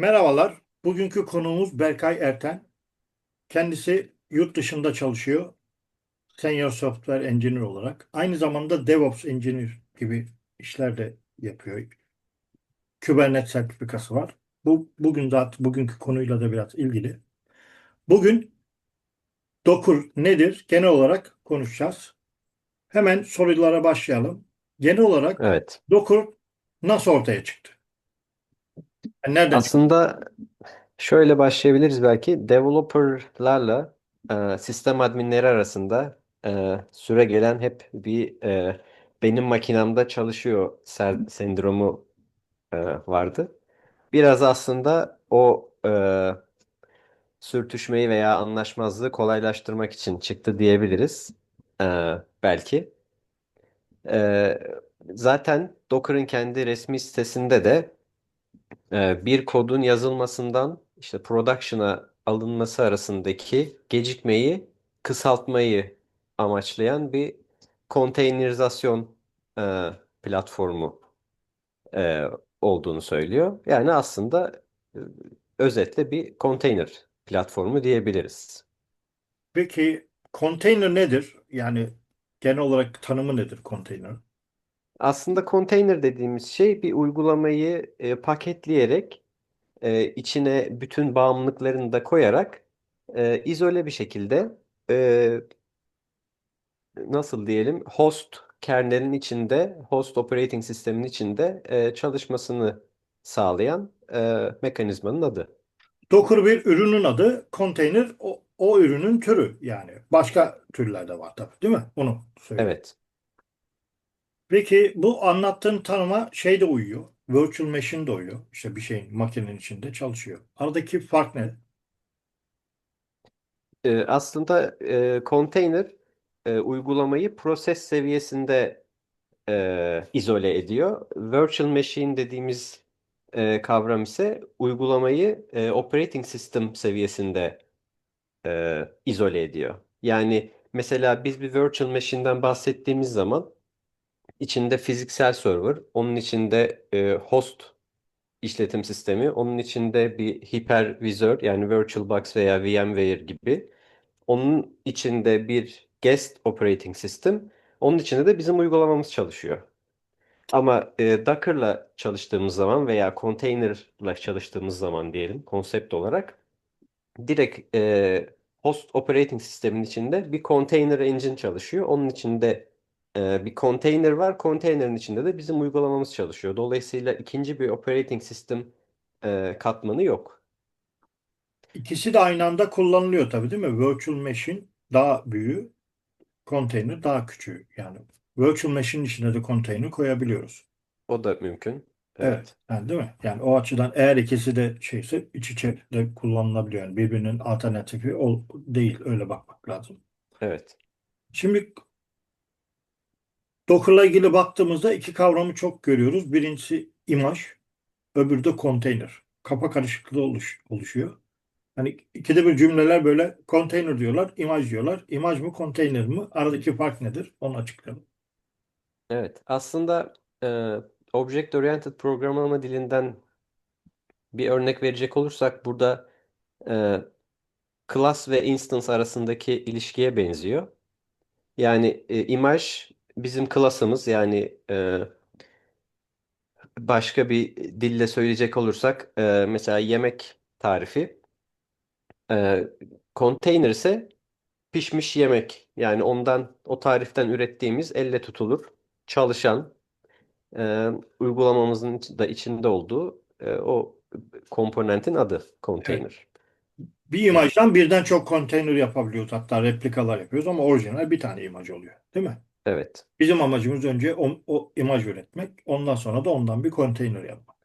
Merhabalar. Bugünkü konuğumuz Berkay Erten. Kendisi yurt dışında çalışıyor. Senior Software Engineer olarak. Aynı zamanda DevOps Engineer gibi işler de yapıyor. Kubernetes sertifikası var. Bu bugün zaten bugünkü konuyla da biraz ilgili. Bugün Docker nedir? Genel olarak konuşacağız. Hemen sorulara başlayalım. Genel olarak Evet. Docker nasıl ortaya çıktı? Yani nereden? Aslında şöyle başlayabiliriz belki. Developerlarla e, sistem adminleri arasında e, süre gelen hep bir e, benim makinamda çalışıyor sendromu e, vardı. Biraz aslında o e, sürtüşmeyi veya anlaşmazlığı kolaylaştırmak için çıktı diyebiliriz. E, belki. E, zaten Docker'ın kendi resmi sitesinde de Ee, bir kodun yazılmasından işte production'a alınması arasındaki gecikmeyi kısaltmayı amaçlayan bir konteynerizasyon e, platformu e, olduğunu söylüyor. Yani aslında e, özetle bir konteyner platformu diyebiliriz. Peki konteyner nedir? Yani genel olarak tanımı nedir konteyner? Aslında konteyner dediğimiz şey bir uygulamayı e, paketleyerek e, içine bütün bağımlılıklarını da koyarak e, izole bir şekilde e, nasıl diyelim host kernelin içinde host operating sistemin içinde e, çalışmasını sağlayan e, mekanizmanın adı. Docker bir ürünün adı, konteyner o, o ürünün türü yani. Başka türler de var tabii değil mi? Onu söylüyorum. Evet. Peki bu anlattığın tanıma şey de uyuyor. Virtual machine de uyuyor. İşte bir şeyin makinenin içinde çalışıyor. Aradaki fark ne? E, aslında e, konteyner e, uygulamayı proses seviyesinde e, izole ediyor. Virtual machine dediğimiz e, kavram ise uygulamayı e, operating system seviyesinde e, izole ediyor. Yani mesela biz bir virtual machine'den bahsettiğimiz zaman içinde fiziksel server, onun içinde e, host işletim sistemi, onun içinde bir hypervisor yani VirtualBox veya VMware gibi, onun içinde bir guest operating system, onun içinde de bizim uygulamamız çalışıyor. Ama e, Docker'la çalıştığımız zaman veya container'la çalıştığımız zaman diyelim konsept olarak direkt e, host operating sistemin içinde bir container engine çalışıyor. Onun içinde e, bir container var. Container'ın içinde de bizim uygulamamız çalışıyor. Dolayısıyla ikinci bir operating system e, katmanı yok. İkisi de aynı anda kullanılıyor tabii değil mi? Virtual machine daha büyüğü, konteyner daha küçüğü. Yani virtual machine'in içine de konteyner koyabiliyoruz. O da mümkün. Evet. Evet. Yani değil mi? Yani o açıdan eğer ikisi de şeyse iç içe de kullanılabiliyor. Yani birbirinin alternatifi ol, değil. Öyle bakmak lazım. Evet. Şimdi Docker'la ilgili baktığımızda iki kavramı çok görüyoruz. Birincisi imaj, öbürü de konteyner. Kafa karışıklığı oluş, oluşuyor. Hani ikide bir cümleler böyle konteyner diyorlar, imaj diyorlar. İmaj mı, konteyner mi? Aradaki fark nedir? Onu açıklayalım. Evet. Aslında e, Object Oriented programlama dilinden bir örnek verecek olursak burada e, class ve instance arasındaki ilişkiye benziyor. Yani e, imaj bizim class'ımız yani e, başka bir dille söyleyecek olursak e, mesela yemek tarifi e, container ise pişmiş yemek yani ondan o tariften ürettiğimiz elle tutulur çalışan e, uygulamamızın da içinde olduğu e, o komponentin adı container. Bir imajdan birden çok konteyner yapabiliyoruz. Hatta replikalar yapıyoruz ama orijinal bir tane imaj oluyor. Değil mi? Evet. Bizim amacımız önce o, o imaj üretmek. Ondan sonra da ondan bir konteyner yapmak.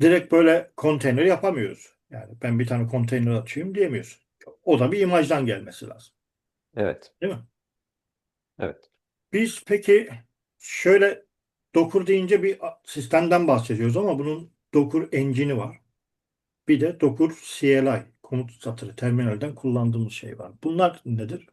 Direkt böyle konteyner yapamıyoruz. Yani ben bir tane konteyner açayım diyemiyorsun. O da bir imajdan gelmesi lazım. Evet. Değil mi? Evet. Biz peki şöyle Docker deyince bir sistemden bahsediyoruz ama bunun Docker engine'i var. Bir de Docker CLI komut satırı terminalden kullandığımız şey var. Bunlar nedir?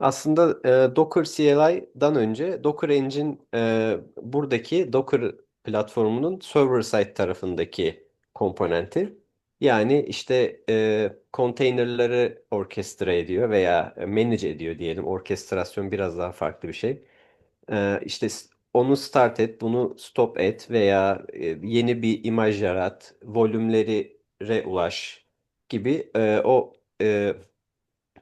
Aslında e, Docker CLI'dan önce Docker Engine e, buradaki Docker platformunun server side tarafındaki komponenti. Yani işte e, konteynerları orkestra ediyor veya manage ediyor diyelim. Orkestrasyon biraz daha farklı bir şey. E, işte onu start et, bunu stop et veya e, yeni bir imaj yarat, volümlere ulaş gibi e, o e,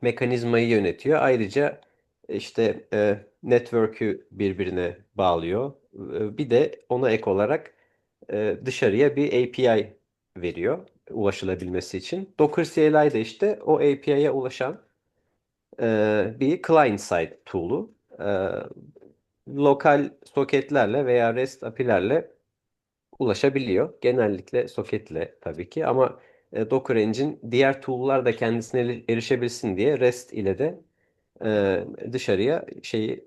mekanizmayı yönetiyor. Ayrıca işte e, network'ü birbirine bağlıyor. E, Bir de ona ek olarak e, dışarıya bir API veriyor ulaşılabilmesi için. Docker CLI de işte o API'ye ulaşan e, bir client side tool'u. E, lokal soketlerle veya REST API'lerle ulaşabiliyor. Genellikle soketle tabii ki ama e, Docker Engine diğer tool'lar da kendisine eri- erişebilsin diye REST ile de e, dışarıya şeyi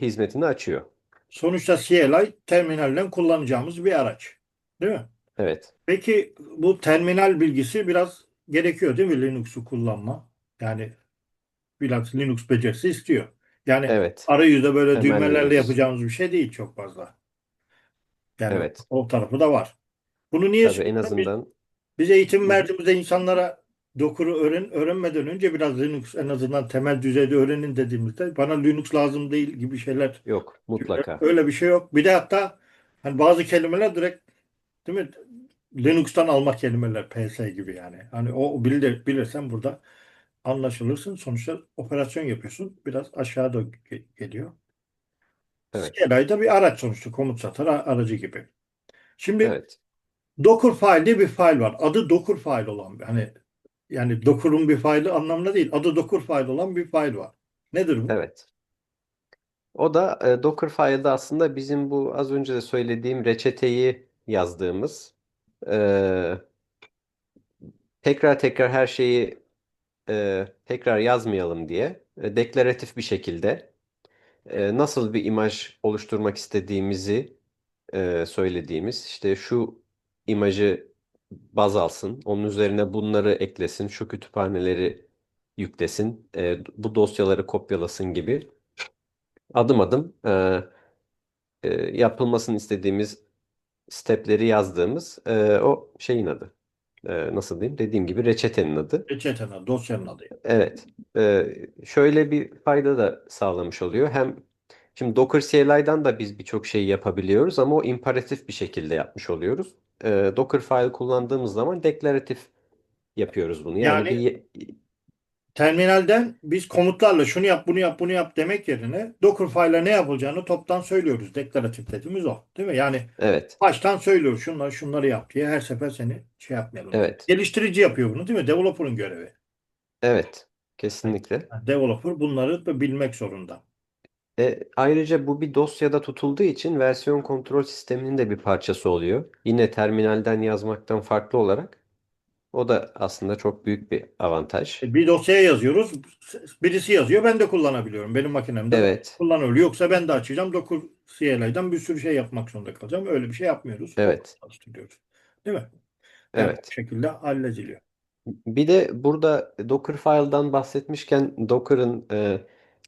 hizmetini açıyor. Sonuçta CLI terminalden kullanacağımız bir araç. Değil mi? Evet. Peki bu terminal bilgisi biraz gerekiyor değil mi Linux'u kullanma? Yani biraz Linux becerisi istiyor. Yani Evet. arayüzde böyle Temel düğmelerle Linux. yapacağımız bir şey değil çok fazla. Yani Evet. o tarafı da var. Bunu niye Tabii en azından biz eğitim verdiğimizde insanlara Docker'ı öğren, öğrenmeden önce biraz Linux en azından temel düzeyde öğrenin dediğimizde bana Linux lazım değil gibi şeyler yok mutlaka. öyle bir şey yok. Bir de hatta hani bazı kelimeler direkt değil mi? Linux'tan alma kelimeler PS gibi yani. Hani o bilir, bilirsen burada anlaşılırsın. Sonuçta operasyon yapıyorsun. Biraz aşağıda ge- geliyor. Evet. CLI da bir araç sonuçta. Komut satır aracı gibi. Şimdi Evet. Dockerfile diye bir file var. Adı Dockerfile olan bir- hani yani Docker'un bir faili anlamında değil. Adı Dockerfile olan bir file var. Nedir bu? Evet. O da e, Dockerfile'da aslında bizim bu az önce de söylediğim reçeteyi yazdığımız e, tekrar tekrar her şeyi e, tekrar yazmayalım diye e, deklaratif bir şekilde e, nasıl bir imaj oluşturmak istediğimizi e, söylediğimiz işte şu imajı baz alsın, onun üzerine bunları eklesin, şu kütüphaneleri yüklesin, e, bu dosyaları kopyalasın gibi adım adım e, e, yapılmasını istediğimiz stepleri yazdığımız e, o şeyin adı. E, nasıl diyeyim? Dediğim gibi reçetenin adı. Reçetenin, dosyanın adı. Evet. Ee, şöyle bir fayda da sağlamış oluyor. Hem şimdi Docker CLI'dan da biz birçok şeyi yapabiliyoruz ama o imperatif bir şekilde yapmış oluyoruz. Ee, Docker file kullandığımız zaman deklaratif yapıyoruz bunu. Yani Yani bir terminalden biz komutlarla şunu yap, bunu yap, bunu yap demek yerine Dockerfile'e ne yapılacağını toptan söylüyoruz. Deklaratif dediğimiz o. Değil mi? Yani evet, baştan söylüyoruz şunları şunları yap diye her sefer seni şey yapmayalım. evet, Geliştirici yapıyor bunu değil mi? Developer'ın görevi. evet, kesinlikle. Yani developer bunları bilmek zorunda. E, ayrıca bu bir dosyada tutulduğu için versiyon kontrol sisteminin de bir parçası oluyor. Yine terminalden yazmaktan farklı olarak. O da aslında çok büyük bir avantaj. E, Bir dosyaya yazıyoruz. Birisi yazıyor. Ben de kullanabiliyorum. Benim makinemde Evet, kullanılıyor. Yoksa ben de açacağım. Docker CLI'den bir sürü şey yapmak zorunda kalacağım. Öyle bir şey yapmıyoruz. evet, Çalıştırıyoruz. Değil mi? Yani evet. bu şekilde hallediliyor. Bir de burada Dockerfile'dan bahsetmişken Docker'ın e,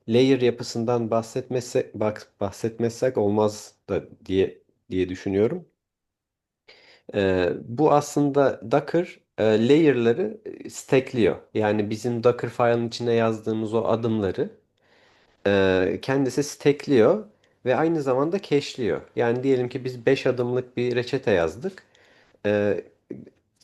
layer yapısından bahsetmezsek bahsetmezsek olmaz da diye diye düşünüyorum. E, bu aslında Docker e, layer'ları e, stackliyor. Yani bizim Dockerfile'ın içine yazdığımız o adımları e, kendisi stackliyor ve aynı zamanda cache'liyor. Yani diyelim ki biz 5 adımlık bir reçete yazdık. Ee,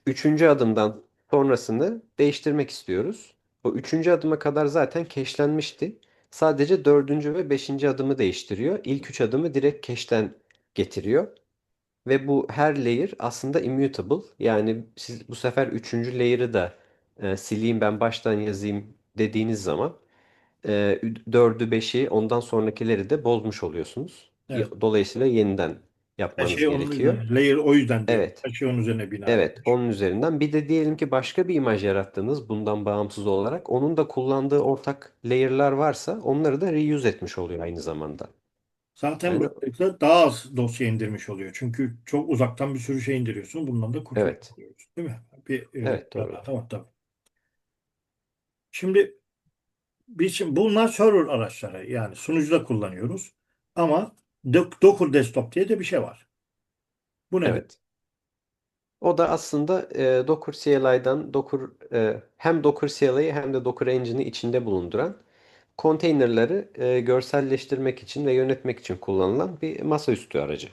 üçüncü adımdan sonrasını değiştirmek istiyoruz. O üçüncü adıma kadar zaten cache'lenmişti. Sadece dördüncü ve beşinci adımı değiştiriyor. İlk üç adımı direkt cache'ten getiriyor. Ve bu her layer aslında immutable. Yani siz bu sefer üçüncü layer'ı da e, sileyim ben baştan yazayım dediğiniz zaman e, dördü beşi ondan sonrakileri de bozmuş oluyorsunuz. Evet. Dolayısıyla yeniden yapmanız şey onun gerekiyor. üzerine. Layer o yüzden diyor. Evet. Her şey onun üzerine bina Evet, edilmiş. onun üzerinden. Bir de diyelim ki başka bir imaj yarattınız bundan bağımsız olarak. Onun da kullandığı ortak layer'lar varsa onları da reuse etmiş oluyor aynı zamanda. Zaten Yani böylelikle daha az dosya indirmiş oluyor. Çünkü çok uzaktan bir sürü şey indiriyorsun. Bundan da kurtulmuş evet. Değil mi? Bir, e, evet doğru. tamam tabii. Şimdi biz bunlar server araçları. Yani sunucuda kullanıyoruz. Ama Docker Desktop diye de bir şey var. Bu nedir? Evet. O da aslında e, Docker CLI'dan Docker e, hem Docker CLI'yi hem de Docker Engine'i içinde bulunduran konteynerleri e, görselleştirmek için ve yönetmek için kullanılan bir masaüstü aracı.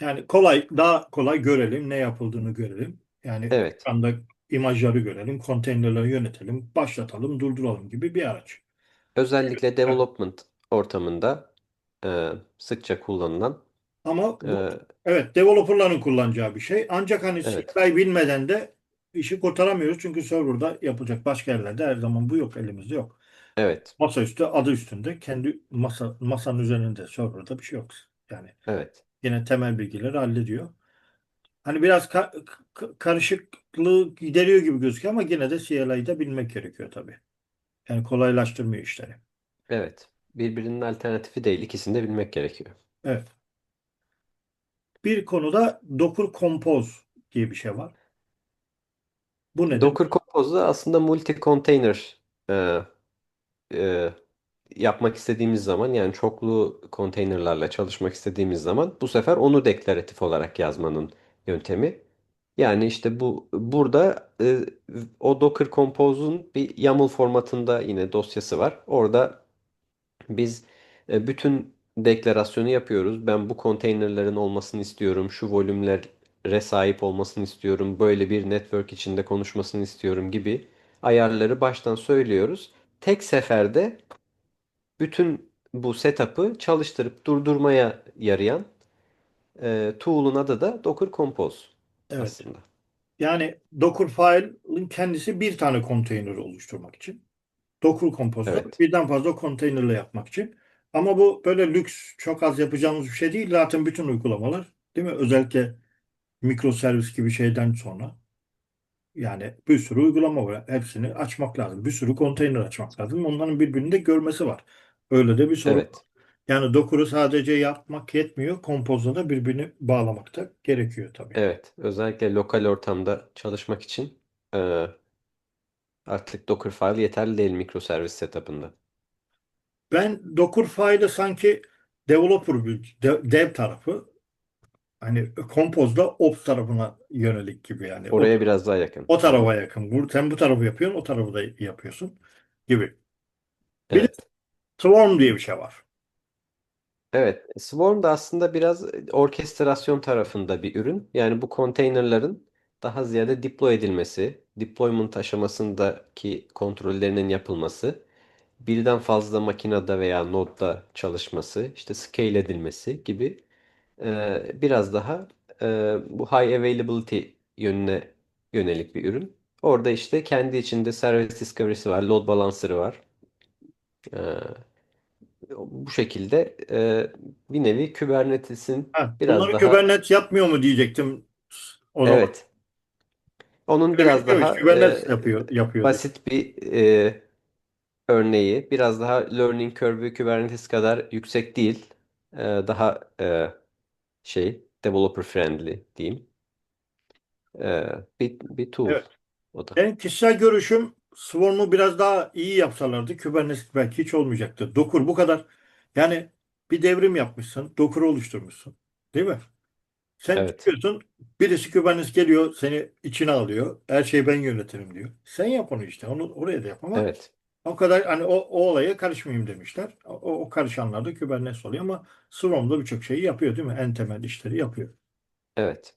Yani kolay, daha kolay görelim, ne yapıldığını görelim. Yani Evet. ekranda imajları görelim, konteynerleri yönetelim, başlatalım, durduralım gibi bir araç. Özellikle development ortamında e, sıkça kullanılan Ama bu e, evet developerların kullanacağı bir şey. Ancak hani evet. CLI bilmeden de işi kurtaramıyoruz. Çünkü serverda yapılacak başka yerlerde her zaman bu yok, elimizde yok. Evet. Masaüstü adı üstünde kendi masa masanın üzerinde serverda bir şey yok. Yani Evet. yine temel bilgileri hallediyor. Hani biraz ka- ka- karışıklığı gideriyor gibi gözüküyor ama yine de CLI'yi de bilmek gerekiyor tabii. Yani kolaylaştırmıyor işleri. Evet. Birbirinin alternatifi değil. İkisini de bilmek gerekiyor. Evet. Bir konuda Docker Compose diye bir şey var. Bu nedir? Docker Compose'da aslında multi-container e, e, yapmak istediğimiz zaman yani çoklu konteynerlarla çalışmak istediğimiz zaman bu sefer onu deklaratif olarak yazmanın yöntemi. Yani işte bu burada e, o Docker Compose'un bir YAML formatında yine dosyası var. Orada biz e, bütün deklarasyonu yapıyoruz. Ben bu konteynerlerin olmasını istiyorum. Şu volümlere sahip olmasını istiyorum. Böyle bir network içinde konuşmasını istiyorum gibi ayarları baştan söylüyoruz. Tek seferde bütün bu setup'ı çalıştırıp durdurmaya yarayan e, tool'un adı da Docker Compose Evet. aslında. Yani Dockerfile'ın kendisi bir tane konteyner oluşturmak için. Docker Compose'da Evet. birden fazla konteynerle yapmak için. Ama bu böyle lüks, çok az yapacağımız bir şey değil. Zaten bütün uygulamalar, değil mi? Özellikle mikroservis gibi şeyden sonra. Yani bir sürü uygulama var. Hepsini açmak lazım. Bir sürü konteyner açmak lazım. Onların birbirini de görmesi var. Öyle de bir sorun. Evet. Yani Docker'ı sadece yapmak yetmiyor. Compose'da da birbirini bağlamak da gerekiyor tabii. Evet. Özellikle lokal ortamda çalışmak için e, artık Dockerfile yeterli değil mikroservis setup'ında. Ben Dockerfile'ı sanki developer, bir- de- dev tarafı hani Compose'da ops tarafına yönelik gibi yani. O, Oraya biraz daha yakın. o tarafa yakın. Bu, sen bu tarafı yapıyorsun, o tarafı da yapıyorsun gibi. Bir de Evet. Swarm diye bir şey var. Evet. Swarm da aslında biraz orkestrasyon tarafında bir ürün. Yani bu konteynerların daha ziyade deploy edilmesi, deployment aşamasındaki kontrollerinin yapılması, birden fazla makinede veya nodda çalışması, işte scale edilmesi gibi e, biraz daha e, bu high availability yönüne yönelik bir ürün. Orada işte kendi içinde service discovery'si var, load balancer'ı var. E, bu şekilde e, bir nevi Kubernetes'in biraz bunları daha Kubernetes yapmıyor mu diyecektim o zaman. Evet onun biraz gözüküyor. daha Kubernetes e, yapıyor, yapıyordu. basit bir e, örneği. Biraz daha learning curve'ü Kubernetes kadar yüksek değil. E, daha e, şey developer friendly diyeyim. E, bir, bir tool Evet. o da. Benim kişisel görüşüm Swarm'u biraz daha iyi yapsalardı Kubernetes belki hiç olmayacaktı. Docker bu kadar yani bir devrim yapmışsın. Docker oluşturmuşsun. Değil mi? Sen Evet. çıkıyorsun birisi Kubernetes geliyor seni içine alıyor. Her şeyi ben yönetirim diyor. Sen yap onu işte. Onu oraya da yap ama Evet. o kadar hani o, o olaya karışmayayım demişler. O, o karışanlar da Kubernetes oluyor ama Swarm'da birçok şeyi yapıyor değil mi? En temel işleri yapıyor. Evet.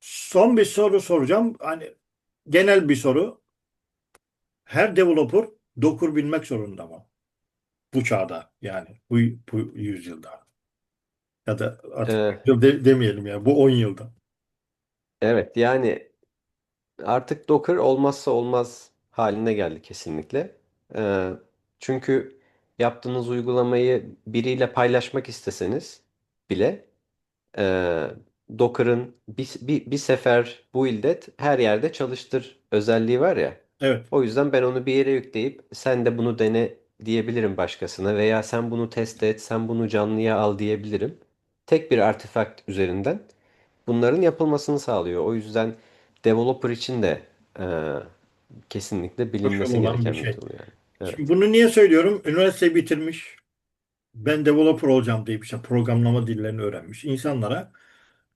Son bir soru soracağım. Hani genel bir soru. Her developer Docker bilmek zorunda mı? Bu çağda yani bu, bu yüzyılda. Ya da artık E, yıl de- demeyelim ya bu 10 yılda. evet yani Artık Docker olmazsa olmaz haline geldi kesinlikle. Ee, çünkü yaptığınız uygulamayı biriyle paylaşmak isteseniz bile e, Docker'ın bir, bir, bir sefer build et her yerde çalıştır özelliği var ya. Evet. O yüzden ben onu bir yere yükleyip sen de bunu dene diyebilirim başkasına veya sen bunu test et, sen bunu canlıya al diyebilirim. Tek bir artifakt üzerinden bunların yapılmasını sağlıyor. O yüzden developer için de e, kesinlikle bilinmesi gereken bir şey. tool yani. Şimdi Evet. bunu niye söylüyorum? Üniversiteyi bitirmiş. Ben developer olacağım deyip işte programlama dillerini öğrenmiş insanlara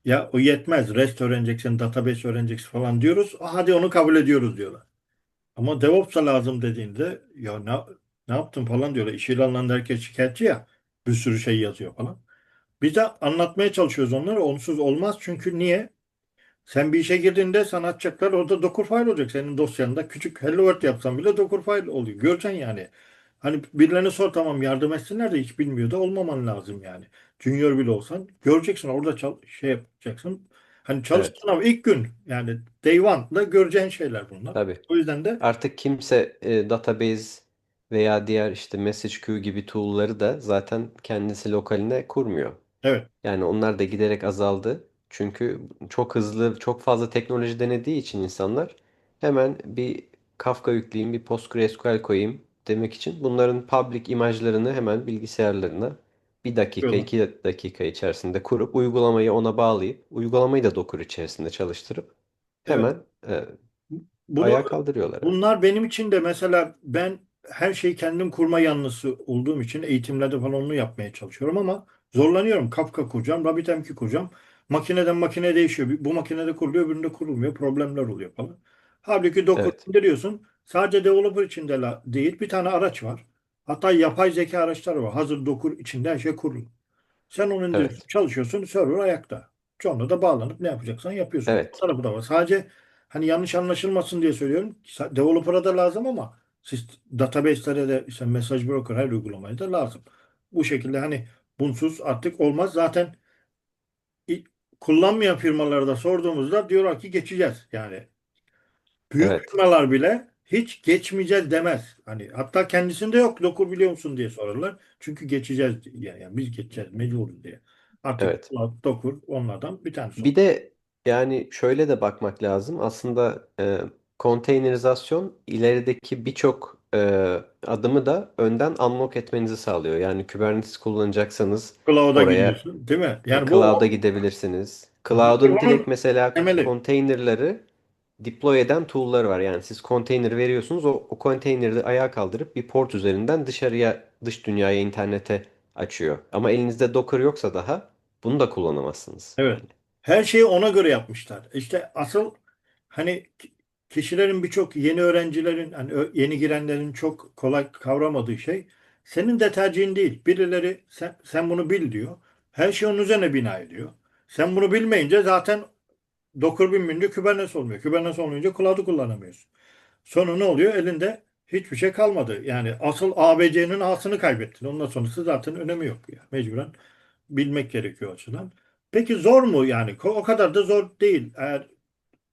Ya o yetmez. REST öğreneceksin, database öğreneceksin falan diyoruz. Hadi onu kabul ediyoruz diyorlar. Ama DevOps'a lazım dediğinde ya ne, ne yaptın falan diyorlar. İş ilanlarında herkes şikayetçi ya. Bir sürü şey yazıyor falan. Biz de anlatmaya çalışıyoruz onlara. Onsuz olmaz çünkü niye? Sen bir işe girdiğinde sana atacaklar orada Dockerfile olacak senin dosyanda. Küçük Hello World yapsan bile Dockerfile oluyor. Göreceksin yani. Hani birilerine sor tamam yardım etsinler de hiç bilmiyor da olmaman lazım yani. Junior bile olsan göreceksin orada çal- şey yapacaksın. Hani çalıştığın ama ilk gün yani day one'da göreceğin şeyler bunlar. Tabii. O yüzden de Artık kimse e, database veya diğer işte message queue gibi tool'ları da zaten kendisi lokaline kurmuyor. Evet Yani onlar da giderek azaldı. Çünkü çok hızlı, çok fazla teknoloji denediği için insanlar hemen bir Kafka yükleyeyim, bir PostgreSQL koyayım demek için bunların public imajlarını hemen bilgisayarlarına bir dakika, diyorlar. iki dakika içerisinde kurup uygulamayı ona bağlayıp uygulamayı da Docker içerisinde çalıştırıp Evet. hemen e, Bunu ayağa kaldırıyorlar. abi. Bunlar benim için de mesela ben her şeyi kendim kurma yanlısı olduğum için eğitimlerde falan onu yapmaya çalışıyorum ama zorlanıyorum. Kafka kuracağım, RabbitMQ kuracağım. Makineden makineye değişiyor. Bu makinede kuruluyor, öbüründe kurulmuyor. Problemler oluyor falan. Halbuki Docker Evet. indiriyorsun. Sadece developer için de değil. Bir tane araç var. Hatta yapay zeka araçları var. Hazır Docker içinde her şey kurulu. Sen onu indiriyorsun, Evet. çalışıyorsun, server ayakta. Sonra da bağlanıp ne yapacaksan yapıyorsun. Evet. Bu tarafı da var. Sadece hani yanlış anlaşılmasın diye söylüyorum. Developer'a da lazım ama siz database'lere de işte message broker her uygulamaya da lazım. Bu şekilde hani bunsuz artık olmaz. Zaten kullanmayan firmalara da sorduğumuzda diyorlar ki geçeceğiz. Yani büyük Evet. firmalar bile hiç geçmeyeceğiz demez. Hani hatta kendisinde yok dokur biliyor musun diye sorarlar. Çünkü geçeceğiz diye. Yani biz geçeceğiz mecburuz diye. Artık Evet. dokur onlardan bir tanesi. Bir de yani şöyle de bakmak lazım. Aslında e, konteynerizasyon ilerideki birçok e, adımı da önden unlock etmenizi sağlıyor. Yani Kubernetes kullanacaksanız Cloud'a oraya gidiyorsun, değil mi? Yani bu cloud'a gidebilirsiniz. Cloud'un direkt mesela temeli. konteynerları deploy eden tool'ları var. Yani siz konteyner veriyorsunuz, o, o konteyneri ayağa kaldırıp bir port üzerinden dışarıya, dış dünyaya, internete açıyor. Ama elinizde Docker yoksa daha bunu da kullanamazsınız. Evet. Her şeyi ona göre yapmışlar. İşte asıl hani kişilerin birçok yeni öğrencilerin ö- yeni girenlerin çok kolay kavramadığı şey senin de tercihin değil. Birileri sen, sen bunu bil diyor. Her şey onun üzerine bina ediyor. Sen bunu bilmeyince zaten Docker bilmeyince Kubernetes olmuyor. Kubernetes olmayınca Cloud'u kullanamıyorsun. Sonra ne oluyor? Elinde hiçbir şey kalmadı. Yani asıl ABC'nin A'sını kaybettin. Ondan sonrası zaten önemi yok. Yani mecburen bilmek gerekiyor açıdan. Peki zor mu yani? O kadar da zor değil eğer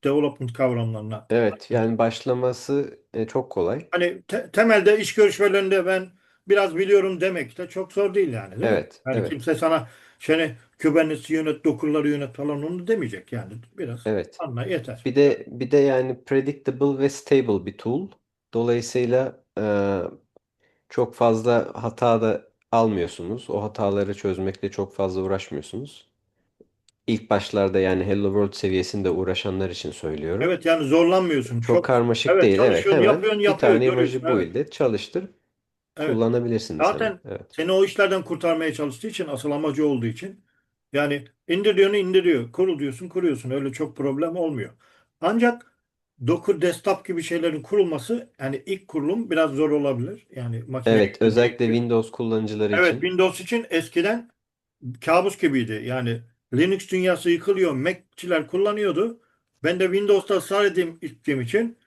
development kavramlarına. Evet, yani başlaması e, çok kolay. Hani te- temelde iş görüşmelerinde ben biraz biliyorum demek de çok zor değil yani değil mi? Evet, Yani evet, kimse sana şöyle Kubernetes'i yönet, Docker'ları yönet falan onu demeyecek yani. Biraz evet. anla yeter. Bir de bir de yani predictable ve stable bir tool. Dolayısıyla e, çok fazla hata da almıyorsunuz. O hataları çözmekle çok fazla uğraşmıyorsunuz. İlk başlarda yani Hello World seviyesinde uğraşanlar için söylüyorum. Evet yani zorlanmıyorsun. Çok Çok karmaşık evet değil. Evet, hemen yapıyorsun, bir yapıyor, tane imajı Evet. build'e çalıştır, Evet. kullanabilirsiniz hemen. Zaten Evet. seni o işlerden kurtarmaya çalıştığı için asıl amacı olduğu için yani indir diyorsun indiriyor. Kurul diyorsun kuruyorsun. Öyle çok problem olmuyor. Ancak Docker desktop gibi şeylerin kurulması yani ilk kurulum biraz zor olabilir. Yani makine Evet, özellikle Windows kullanıcıları Evet için. Windows için eskiden kabus gibiydi. Yani Linux dünyası yıkılıyor. Mac'çiler kullanıyordu. Ben de Windows'ta ısrar edeyim ettiğim için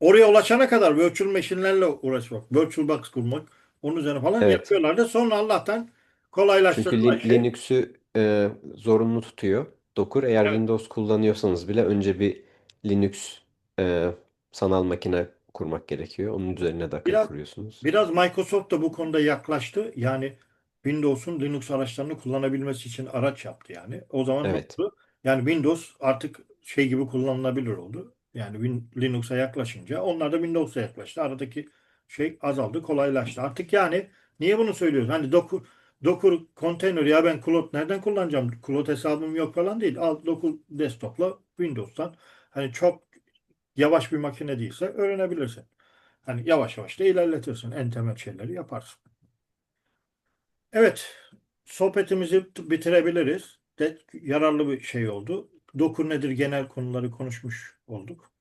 oraya ulaşana kadar virtual machine'lerle uğraşmak, VirtualBox kurmak, onun üzerine falan Evet. yapıyorlardı. Sonra Allah'tan Çünkü kolaylaştırdılar Lin- işi. Linux'ü e, zorunlu tutuyor. Docker eğer Evet. Windows kullanıyorsanız bile önce bir Linux e, sanal makine kurmak gerekiyor. Onun üzerine Docker Biraz kuruyorsunuz. biraz Microsoft da bu konuda yaklaştı. Yani Windows'un Linux araçlarını kullanabilmesi için araç yaptı yani. O zaman Evet. oldu? Yani Windows artık şey gibi kullanılabilir oldu. Yani Win- Linux'a yaklaşınca onlar da Windows'a yaklaştı. Aradaki şey azaldı, kolaylaştı. Artık yani niye bunu söylüyoruz? Hani Docker, Docker container ya ben Cloud nereden kullanacağım? Cloud hesabım yok falan değil. Al Docker desktop'la Windows'tan hani çok yavaş bir makine değilse öğrenebilirsin. Hani yavaş yavaş da ilerletirsin. En temel şeyleri yaparsın. Evet, sohbetimizi bitirebiliriz. de yararlı bir şey oldu. Docker nedir genel konuları konuşmuş olduk.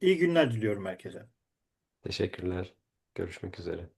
İyi günler diliyorum herkese. Teşekkürler. Görüşmek üzere.